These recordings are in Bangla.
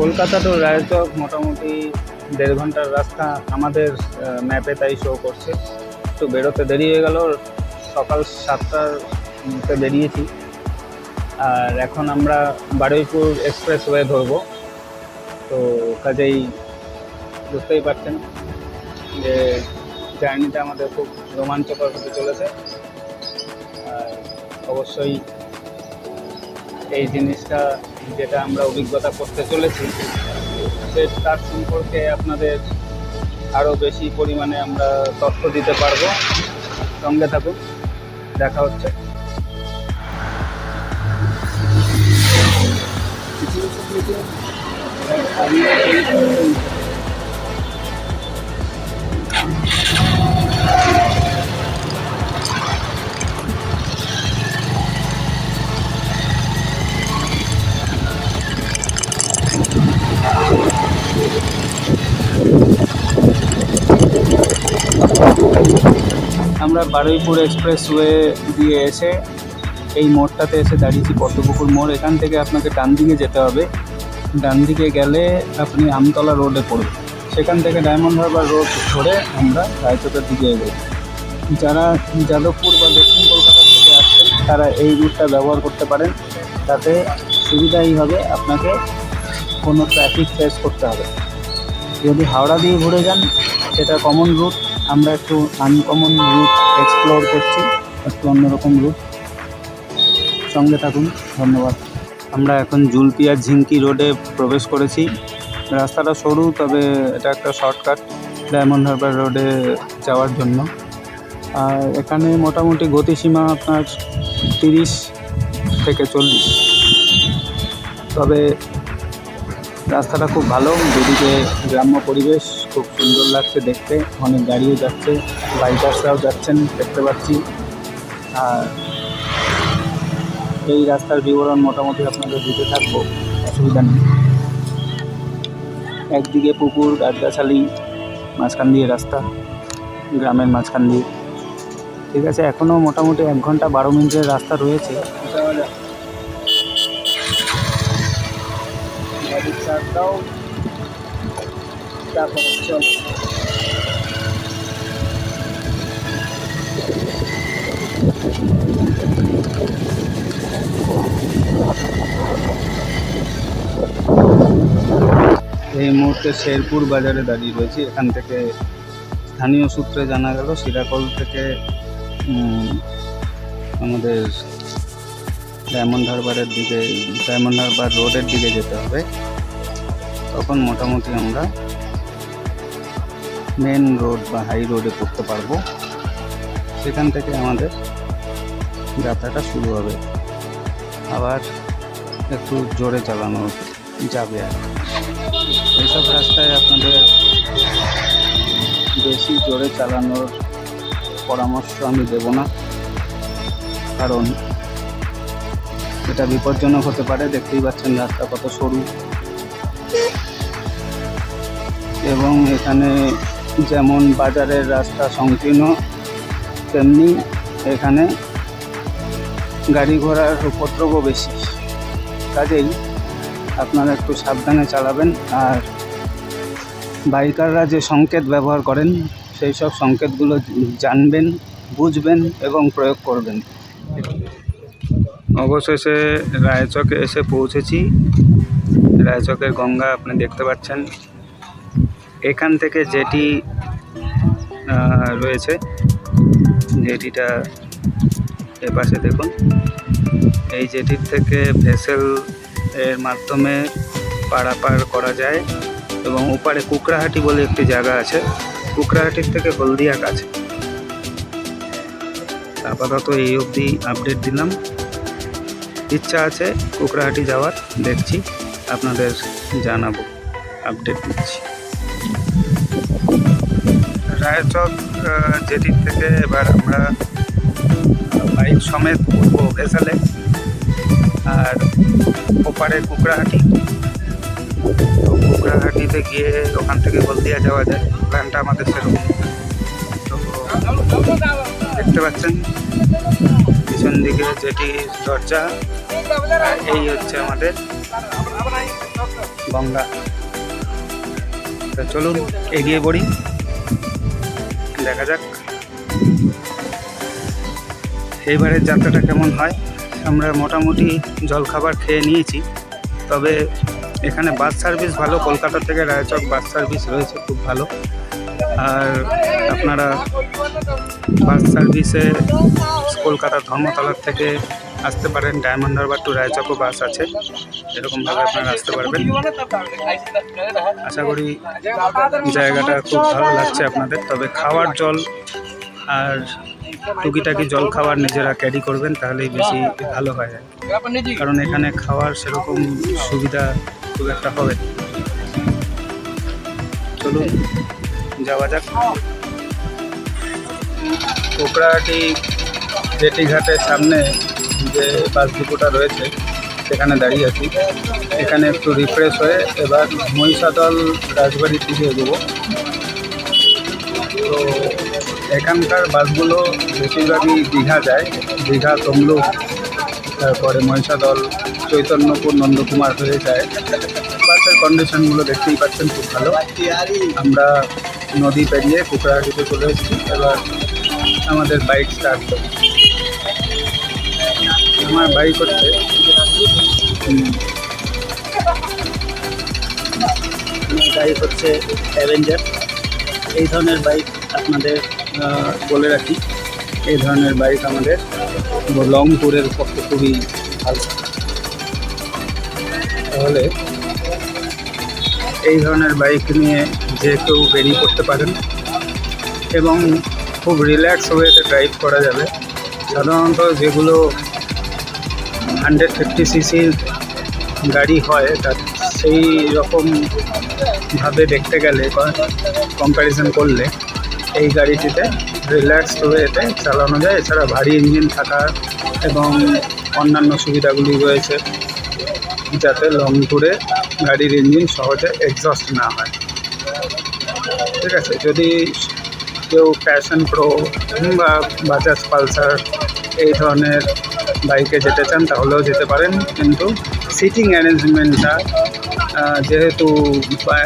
কলকাতা টু রায়চক মোটামুটি দেড় ঘণ্টার রাস্তা আমাদের ম্যাপে তাই শো করছে। একটু বেরোতে দেরি হয়ে গেল, সকাল সাতটার মধ্যে বেরিয়েছি। আর এখন আমরা বারুইপুর এক্সপ্রেস ওয়ে ধরবো। তো কাজেই বুঝতেই পারছেন যে জার্নিটা আমাদের খুব রোমাঞ্চকর হতে চলেছে। আর অবশ্যই এই জিনিসটা যেটা আমরা অভিজ্ঞতা করতে চলেছি, সে তার সম্পর্কে আপনাদের আরও বেশি পরিমাণে আমরা তথ্য দিতে পারব। সঙ্গে থাকুন, দেখা হচ্ছে। আমরা বারুইপুর এক্সপ্রেস ওয়ে দিয়ে এসে এই মোড়টাতে এসে দাঁড়িয়েছি পদ্মপুকুর মোড়। এখান থেকে আপনাকে ডান দিকে যেতে হবে। ডান দিকে গেলে আপনি আমতলা রোডে পড়বে সেখান থেকে ডায়মন্ড হারবার রোড ধরে আমরা রায়চকের দিকে এগোই যারা যাদবপুর বা দক্ষিণ কলকাতা থেকে আসছেন, তারা এই রুটটা ব্যবহার করতে পারেন। তাতে সুবিধাই হবে, আপনাকে কোনো ট্রাফিক ফেস করতে হবে। যদি হাওড়া দিয়ে ঘুরে যান, সেটা কমন রুট আমরা একটু আনকমন রুট এক্সপ্লোর করছি, একটু অন্যরকম রুট সঙ্গে থাকুন, ধন্যবাদ। আমরা এখন জুলপিয়া ঝিঙ্কি রোডে প্রবেশ করেছি। রাস্তাটা সরু, তবে এটা একটা শর্টকাট ডায়মন্ড হারবার রোডে যাওয়ার জন্য। আর এখানে মোটামুটি গতিসীমা আপনার তিরিশ থেকে চল্লিশ। তবে রাস্তাটা খুব ভালো। দুদিকে গ্রাম্য পরিবেশ, খুব সুন্দর লাগছে দেখতে। অনেক গাড়িও যাচ্ছে বাইকার্সরাও যাচ্ছেন, দেখতে পাচ্ছি। আর এই রাস্তার বিবরণ মোটামুটি আপনাদের দিতে থাকব, অসুবিধা নেই। একদিকে পুকুর, গাছগাছালি, মাঝখান দিয়ে রাস্তা, গ্রামের মাঝখান দিয়ে। ঠিক আছে, এখনও মোটামুটি এক ঘণ্টা বারো মিনিটের রাস্তা রয়েছে। চলো। এই মুহূর্তে শেরপুর বাজারে দাঁড়িয়ে রয়েছি। এখান থেকে স্থানীয় সূত্রে জানা গেল সিরাকল থেকে আমাদের ডায়মন্ড হারবারের দিকে, ডায়মন্ড হারবার রোডের দিকে যেতে হবে। তখন মোটামুটি আমরা মেন রোড বা হাই রোডে পড়তে পারব। সেখান থেকে আমাদের যাত্রাটা শুরু হবে। আবার একটু জোরে চালানো যাবে আর। এইসব রাস্তায় আপনাদের বেশি জোরে চালানোর পরামর্শ আমি দেব না। কারণ এটা বিপজ্জনক হতে পারে। দেখতেই পাচ্ছেন রাস্তা কত সরু। এবং এখানে যেমন বাজারের রাস্তা সংকীর্ণ, তেমনি এখানে গাড়ি ঘোড়ার উপদ্রবও বেশি। কাজেই আপনারা একটু সাবধানে চালাবেন আর বাইকাররা যে সংকেত ব্যবহার করেন, সেই সব সংকেতগুলো জানবেন, বুঝবেন এবং প্রয়োগ করবেন। অবশেষে রায়চকে এসে পৌঁছেছি। রায়চকের গঙ্গা আপনি দেখতে পাচ্ছেন। এখান থেকে যেটি রয়েছে জেটিটা এপাশে দেখুন, এই জেটির থেকে ভেসেল এর মাধ্যমে পারাপার করা যায় এবং ওপারে কুকড়াহাটি বলে একটি জায়গা আছে। কুকড়াহাটির থেকে হলদিয়া কাছে। আপাতত এই অবধি আপডেট দিলাম। ইচ্ছা আছে কুকড়াহাটি যাওয়ার, দেখছি, আপনাদের জানাব আপডেট দিচ্ছি। আহ, জেটির থেকে এবার আমরা বাইক সমেত উঠবো ভেসেলে আর ওপারে কুকড়াহাটি। তো কুকড়াহাটিতে গিয়ে ওখান থেকে হলদিয়া যাওয়া যায় প্ল্যানটা আমাদের সেরকম। তো দেখতে পাচ্ছেন পিছন দিকে যেটি দরজা এই হচ্ছে আমাদের গঙ্গা। চলুন এগিয়ে পড়ি। দেখা যাক। এইবারের যাত্রাটা কেমন হয়? আমরা মোটামুটি জলখাবার খেয়ে নিয়েছি। তবে এখানে বাস সার্ভিস ভালো, কলকাতা থেকে রায়চক বাস সার্ভিস রয়েছে খুব ভালো। আর আপনারা বাস সার্ভিসে কলকাতা ধর্মতলার থেকে আসতে পারেন ডায়মন্ড হারবার টু রায়চকও বাস আছে। এরকমভাবে আপনারা আসতে পারবেন। আশা করি জায়গাটা খুব ভালো লাগছে আপনাদের। তবে খাওয়ার জল আর টুকিটাকি জল খাবার নিজেরা ক্যারি করবেন, তাহলেই বেশি ভালো হয় কারণ এখানে খাওয়ার সেরকম সুবিধা খুব একটা হবে। চলুন, যাওয়া যাক। কোকড়াহাটি জেটিঘাটের সামনে যে বাস ডিপোটা রয়েছে, সেখানে দাঁড়িয়ে আছি। এখানে একটু রিফ্রেশ হয়ে এবার মহিষাদল রাজবাড়ির দিকে এগোবো তো এখানকার বাসগুলো বেশিরভাগই দীঘা যায়, দীঘা, তমলুক, তারপরে মহিষাদল, চৈতন্যপুর, নন্দকুমার হয়ে যায়। বাসের কন্ডিশনগুলো দেখতেই পাচ্ছেন খুব ভালো। আমরা নদী পেরিয়ে কুকড়াহাটিতে চলে এসেছি। এবার আমাদের বাইক স্টার্ট করব। আমার বাইক হচ্ছে হুম, আমার বাইক হচ্ছে অ্যাভেঞ্জার এই ধরনের বাইক আপনাদের বলে রাখি। এই ধরনের বাইক আমাদের লং ট্যুরের পক্ষে খুবই ভালো। তাহলে এই ধরনের বাইক নিয়ে যে কেউ বেরিয়ে পড়তে পারেন এবং খুব রিল্যাক্স ওয়েতে ড্রাইভ করা যাবে। সাধারণত যেগুলো হান্ড্রেড ফিফটি সিসির গাড়ি হয় তার সেই রকমভাবে দেখতে গেলে কম্প্যারিজন করলে এই গাড়িটিতে রিল্যাক্স ওয়েতে চালানো যায়। এছাড়া ভারী ইঞ্জিন থাকা এবং অন্যান্য সুবিধাগুলি রয়েছে যাতে লং ট্যুরে গাড়ির ইঞ্জিন সহজে এক্সস্ট না হয়। ঠিক আছে, যদি কেউ প্যাশন প্রো বা বাজাজ পালসার এই ধরনের বাইকে যেতে চান, তাহলেও যেতে পারেন। কিন্তু সিটিং অ্যারেঞ্জমেন্টটা যেহেতু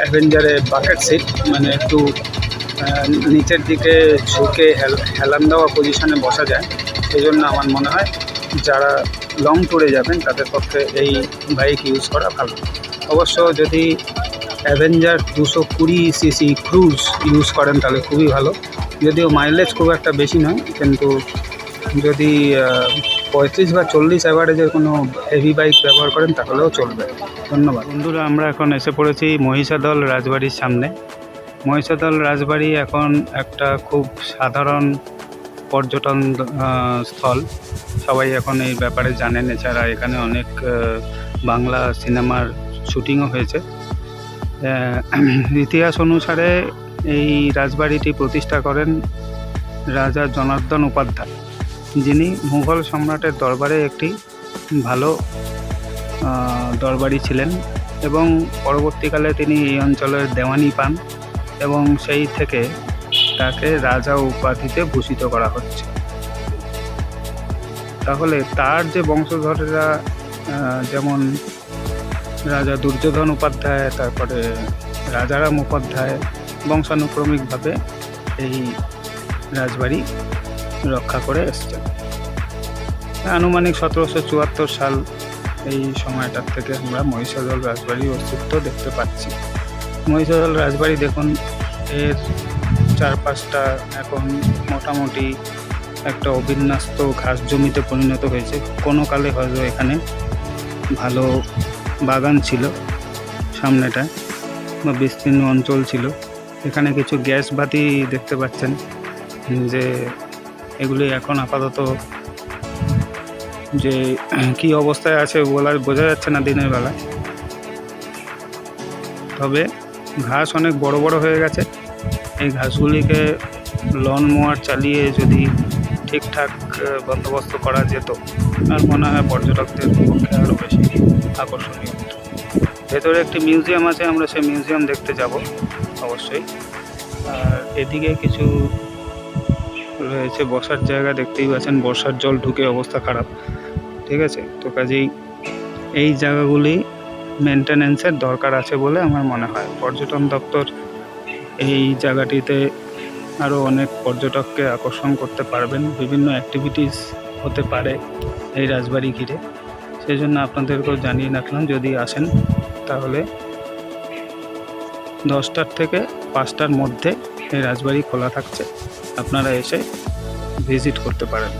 অ্যাভেঞ্জারে বাকেট সিট মানে একটু নিচের দিকে ঝুঁকে হেলান দেওয়া পজিশনে বসা যায় সেই জন্য আমার মনে হয় যারা লং ট্যুরে যাবেন, তাদের পক্ষে এই বাইক ইউজ করা ভালো। অবশ্য যদি অ্যাভেঞ্জার দুশো কুড়ি সিসি ক্রুজ ইউজ করেন, তাহলে খুবই ভালো। যদিও মাইলেজ খুব একটা বেশি নয়, কিন্তু যদি পঁয়ত্রিশ বা চল্লিশ অ্যাভারেজের কোনো হেভি বাইক ব্যবহার করেন, তাহলেও চলবে। ধন্যবাদ। বন্ধুরা, আমরা এখন এসে পড়েছি মহিষাদল রাজবাড়ির সামনে। মহিষাদল রাজবাড়ি এখন একটা খুব সাধারণ পর্যটন স্থল। সবাই এখন এই ব্যাপারে জানেন। এছাড়া এখানে অনেক বাংলা সিনেমার শুটিংও হয়েছে। ইতিহাস অনুসারে এই রাজবাড়িটি প্রতিষ্ঠা করেন রাজা জনার্দন উপাধ্যায়। যিনি মুঘল সম্রাটের দরবারে একটি ভালো দরবারি ছিলেন এবং পরবর্তীকালে তিনি এই অঞ্চলের দেওয়ানি পান এবং সেই থেকে তাকে রাজা উপাধিতে ভূষিত করা হচ্ছে। তাহলে তার যে বংশধরেরা যেমন রাজা দুর্যোধন উপাধ্যায়, তারপরে রাজারাম উপাধ্যায়, বংশানুক্রমিকভাবে এই রাজবাড়ি রক্ষা করে এসছেন আনুমানিক সতেরোশো চুয়াত্তর সাল এই সময়টার থেকে আমরা মহিষাদল রাজবাড়ির অস্তিত্ব দেখতে পাচ্ছি। মহিষাদল রাজবাড়ি দেখুন, এর চারপাশটা এখন মোটামুটি একটা অবিন্যস্ত ঘাস জমিতে পরিণত হয়েছে। কোনো কালে হয়তো এখানে ভালো বাগান ছিল সামনেটায় বা বিস্তীর্ণ অঞ্চল ছিল। এখানে কিছু গ্যাস বাতি দেখতে পাচ্ছেন যে এগুলি এখন আপাতত যে, কি অবস্থায় আছে বলার বোঝা যাচ্ছে না দিনের বেলা। তবে ঘাস অনেক বড় বড় হয়ে গেছে। এই ঘাসগুলিকে লন মোয়ার চালিয়ে যদি ঠিকঠাক বন্দোবস্ত করা যেত আর মনে হয় পর্যটকদের পক্ষে আরও বেশি আকর্ষণীয় ভেতরে একটি মিউজিয়াম আছে, আমরা সেই মিউজিয়াম দেখতে যাব অবশ্যই। আর এদিকে কিছু রয়েছে, বসার জায়গা দেখতেই পাচ্ছেন, বর্ষার জল ঢুকে অবস্থা খারাপ। ঠিক আছে? তো কাজেই এই জায়গাগুলি মেনটেনেন্সের দরকার আছে বলে আমার মনে হয়। পর্যটন দপ্তর এই জায়গাটিতে আরও অনেক পর্যটককে আকর্ষণ করতে পারবেন। বিভিন্ন অ্যাক্টিভিটিস হতে পারে এই রাজবাড়ি ঘিরে। সেই জন্য আপনাদেরকেও জানিয়ে রাখলাম, যদি আসেন তাহলে দশটার থেকে পাঁচটার মধ্যে এই রাজবাড়ি খোলা থাকছে। আপনারা এসে ভিজিট করতে পারেন।